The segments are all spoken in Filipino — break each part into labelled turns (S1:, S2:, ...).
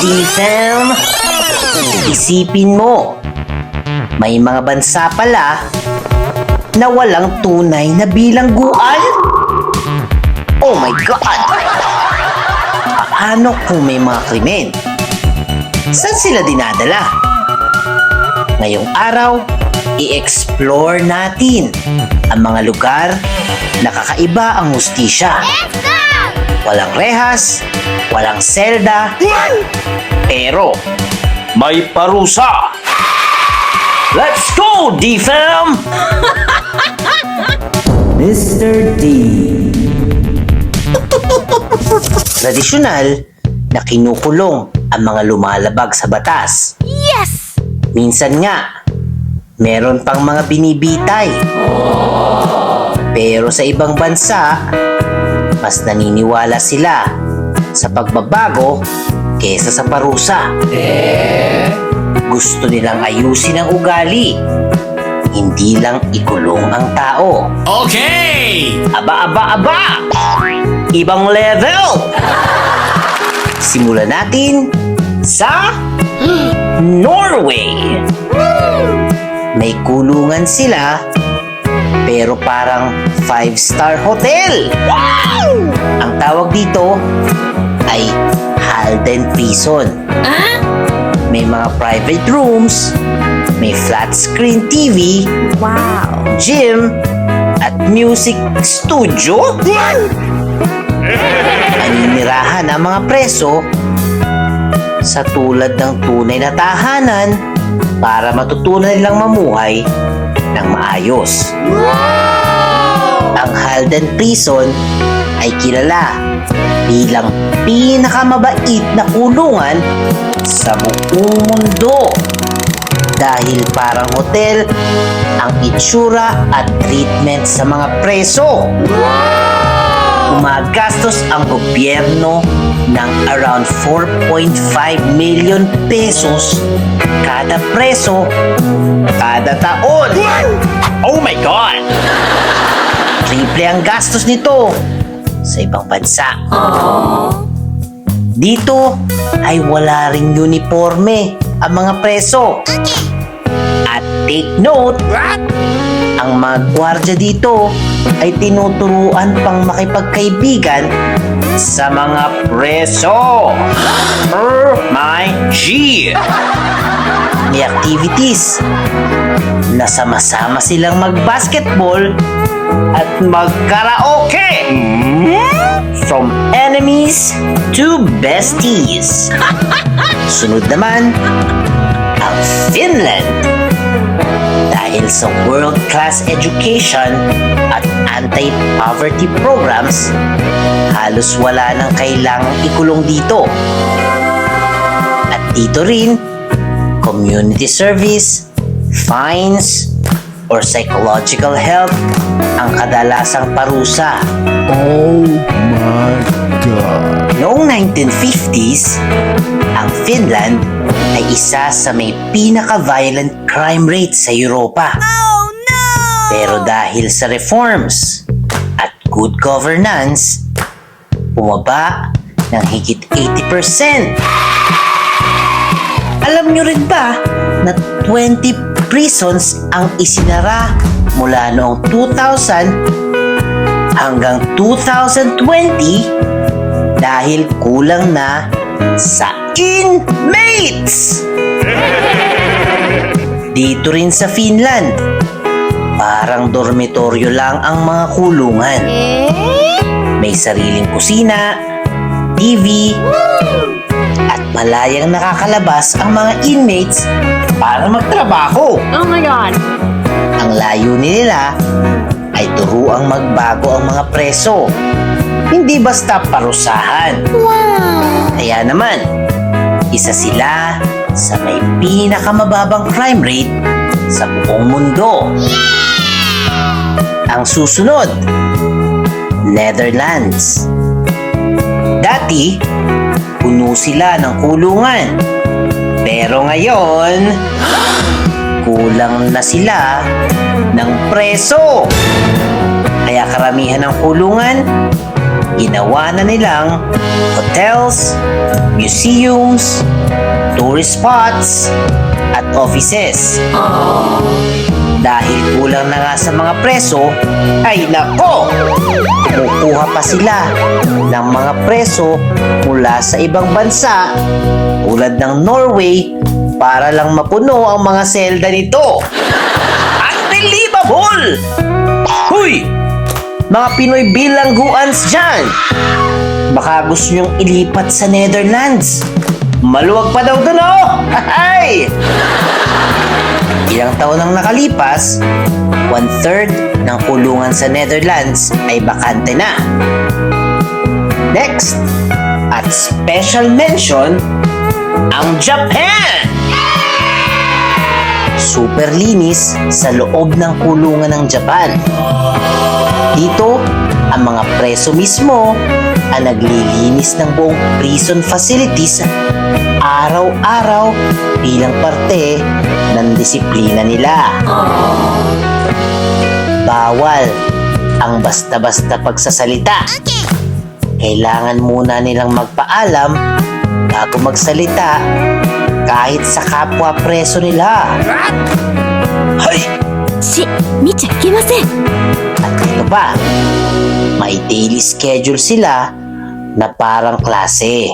S1: D-Fam! Isipin mo, may mga bansa pala na walang tunay na bilangguan? Oh my God! Paano kung may mga krimen? Saan sila dinadala? Ngayong araw, i-explore natin ang mga lugar na kakaiba ang hustisya. Walang rehas, walang selda, pero may parusa. Let's go, D-Fam! Mr. D. Tradisyonal na kinukulong ang mga lumalabag sa batas.
S2: Yes!
S1: Minsan nga, meron pang mga binibitay. Pero sa ibang bansa, mas naniniwala sila sa pagbabago kesa sa parusa. Gusto nilang ayusin ang ugali, hindi lang ikulong ang tao.
S3: Okay!
S1: Aba, aba, aba! Ibang level! Simulan natin sa Norway. May kulungan sila pero parang five-star hotel. Ang tawag dito ay Halden Prison. May mga private rooms, may flat screen TV,
S2: Wow!
S1: gym, at music studio? Naninirahan ang mga preso sa tulad ng tunay na tahanan para matutunan nilang mamuhay ng maayos. Ang Halden Prison ay kilala bilang pinakamabait na kulungan sa buong mundo dahil parang hotel ang itsura at treatment sa mga preso. Gumagastos ang gobyerno ng around 4.5 million pesos kada preso kada taon. Oh my God! Triple ang gastos nito sa ibang bansa. Dito ay wala ring uniforme ang mga preso. At take note, ang mga gwardya dito ay tinuturuan pang makipagkaibigan sa mga preso. Oh my G! May activities na sama-sama silang mag-basketball at mag-karaoke. From enemies to besties. Sunod naman, ang Finland dahil sa world-class education at anti-poverty programs, halos wala nang kailangang ikulong dito. At dito rin, community service, fines, or psychological help ang kadalasang parusa.
S3: Oh my God!
S1: Noong 1950s, ang Finland ay isa sa may pinaka-violent crime rate sa Europa.
S2: Oh no!
S1: Pero dahil sa reforms at good governance, bumaba ng higit 80%. Alam nyo rin ba na 20 prisons ang isinara mula noong 2000 hanggang 2020 dahil kulang na sa inmates? Dito rin sa Finland, parang dormitoryo lang ang mga kulungan.
S2: Eh?
S1: May sariling kusina, TV, at malayang nakakalabas ang mga inmates para magtrabaho.
S2: Oh my God!
S1: Ang layunin nila ay turuang magbago ang mga preso. Hindi basta parusahan.
S2: Wow!
S1: Kaya naman, isa sila sa may pinakamababang crime rate sa buong mundo. Ang susunod, Netherlands. Dati, puno sila ng kulungan. Pero ngayon, kulang na sila ng preso. Kaya karamihan ng kulungan ginawa na nilang hotels, museums, tourist spots, at offices. Dahil kulang na nga sa mga preso, ay nako! Kumukuha pa sila ng mga preso mula sa ibang bansa tulad ng Norway para lang mapuno ang mga selda nito. Unbelievable! Huy! Mga Pinoy bilangguans dyan! Baka gusto nyong ilipat sa Netherlands. Maluwag pa daw doon, oh! Hay! Ilang taon nang nakalipas, one-third ng kulungan sa Netherlands ay bakante na. Next, at special mention, ang Japan! Super linis sa loob ng kulungan ng Japan. Dito, ang mga preso mismo ang naglilinis ng buong prison facilities araw-araw bilang parte ng disiplina nila. Bawal ang basta-basta pagsasalita. Kailangan muna nilang magpaalam bago magsalita kahit sa kapwa preso nila. Hay!
S2: Si, micha, kimasen!
S1: At ano ba? May daily schedule sila na parang klase.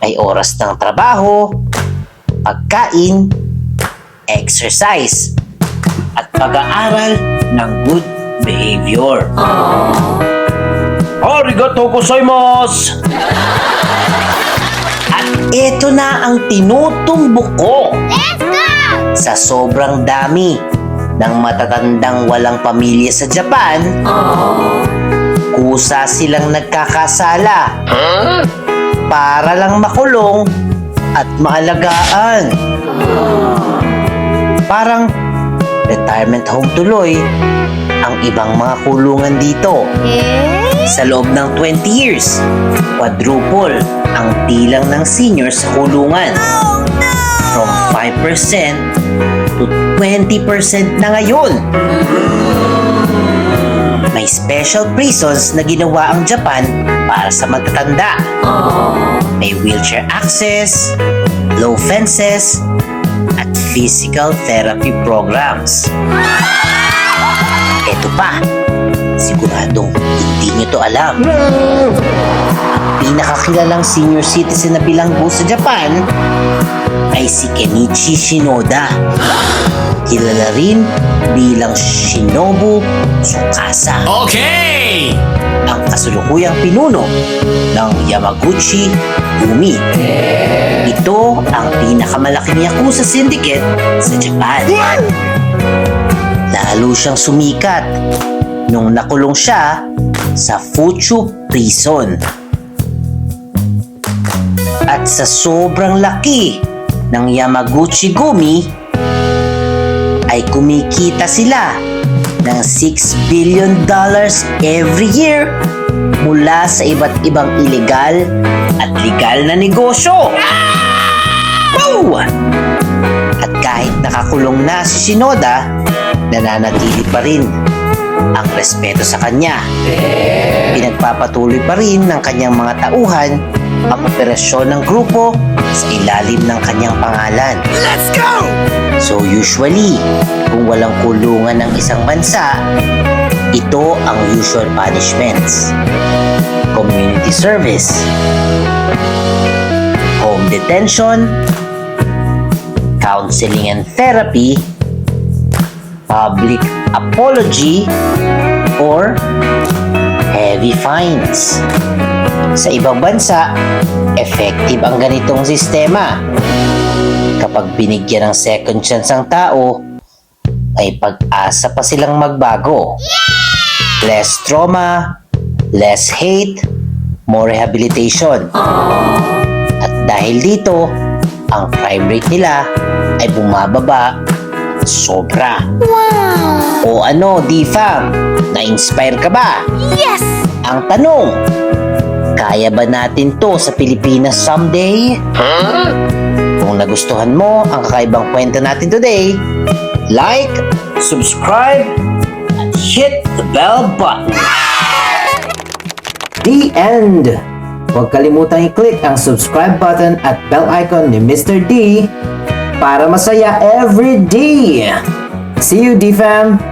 S1: May oras ng trabaho, pagkain, exercise, at pag-aaral ng good behavior. Arigato gozaimasu! At ito na ang tinutumbok ko sa sobrang dami ng matatandang walang pamilya sa Japan, kusa silang nagkakasala para lang makulong at maalagaan. Parang retirement home tuloy ang ibang mga kulungan dito. Sa loob ng 20 years, quadruple ang tilang ng seniors sa kulungan. From 5% to 20% na ngayon. May special prisons na ginawa ang Japan para sa matatanda. May wheelchair access, low fences, at physical therapy programs. Ito pa, siguradong hindi nyo to alam. Ang pinakakilalang senior citizen na bilanggo sa Japan ay si Kenichi Shinoda. Kilala rin bilang Shinobu Tsukasa
S3: Okay!
S1: ang kasulukuyang pinuno ng Yamaguchi Gumi. Ito ang pinakamalaking Yakuza syndicate sa Japan. Lalo siyang sumikat nung nakulong siya sa Fuchu Prison. At sa sobrang laki ng Yamaguchi Gumi, ay kumikita sila ng 6 billion dollars every year mula sa iba't ibang ilegal at legal na negosyo. Wow! At kahit nakakulong na si Shinoda, nananatili pa rin ang respeto sa kanya. Pinagpapatuloy pa rin ng kanyang mga tauhan ang operasyon ng grupo sa ilalim ng kanyang pangalan.
S3: Let's go!
S1: So usually, kung walang kulungan ng isang bansa, ito ang usual punishments. Community service, home detention, counseling and therapy, public apology, or heavy fines. Sa ibang bansa, effective ang ganitong sistema. Kapag binigyan ng second chance ang tao, may pag-asa pa silang magbago. Less trauma, less hate, more rehabilitation. At dahil dito, ang crime rate nila ay bumababa sobra.
S2: Wow!
S1: O ano, Difam? Na-inspire ka ba?
S2: Yes!
S1: Ang tanong, kaya ba natin to sa Pilipinas someday? Kung nagustuhan mo ang kakaibang kwento natin today, like, subscribe, at hit the bell button. The end! Huwag kalimutang i-click ang subscribe button at bell icon ni Mr. D para masaya every day! See you, D-Fam!